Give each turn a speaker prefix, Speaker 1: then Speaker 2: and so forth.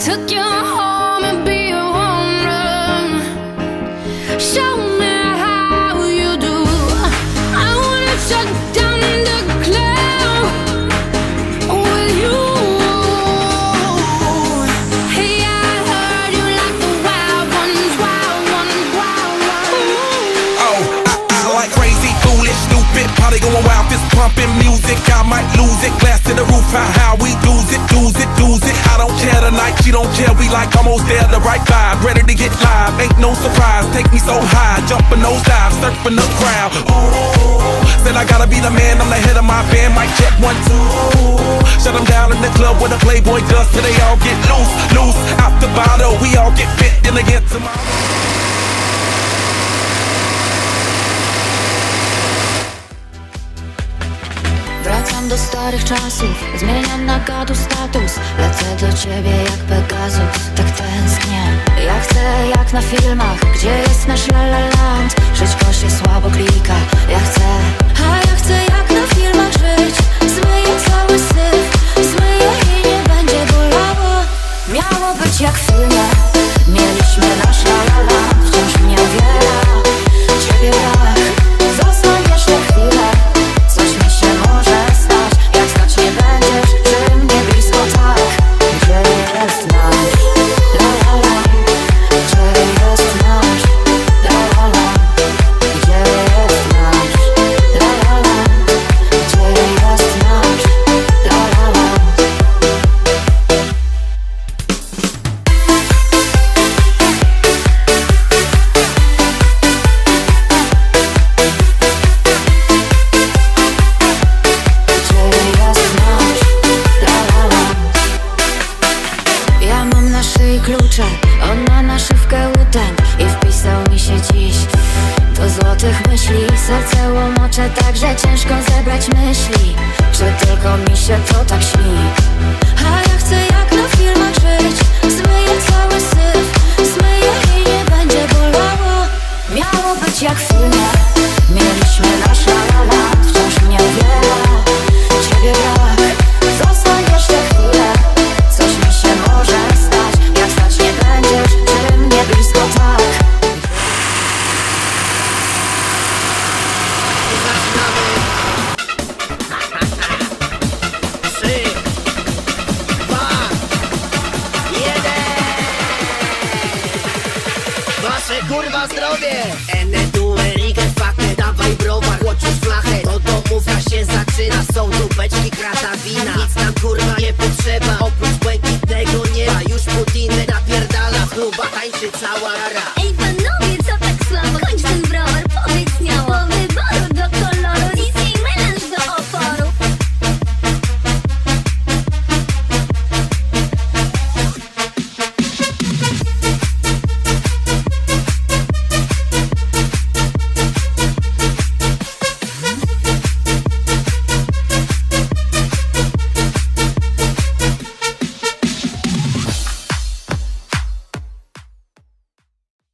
Speaker 1: took you home and be a. Show me how you do. I wanna shut down the with you. Hey, I heard you like the wild ones, wild ones, wild ones.
Speaker 2: Oh, I, like crazy, foolish, stupid. Going wild, fist pumping music. I might lose it. Glass find how how we lose it, lose it, lose it. I don't care tonight, she don't care. We like almost there, the right vibe, ready to get live. Ain't no surprise, take me so high, jumping those dives, surfing the crowd. Ooh, said I gotta be the man, I'm the head of my band. Mic check one two. Shut 'em down in the club where the Playboy does, till they all get loose, loose. Out the bottle, we all get fit in again tomorrow.
Speaker 3: Wracam do starych czasów, zmieniam na gadu status. Lecę do ciebie jak Pegasus, tak tęsknię. Ja chcę jak na filmach, gdzie jest nasz la la land. Żyć się słabo klika, ja chcę. A ja chcę jak na filmach żyć Zmyję cały syf, zmyję i nie będzie bolało. Miało być jak w filmie, mieliśmy nasz Łomocze tak, że ciężko zebrać myśli. Czy tylko mi się to tak śni? A ja chcę jak na filmach żyć. Zmyję cały syf Zmyję i nie będzie bolało. Miało być jak w filmie
Speaker 4: zdrowie!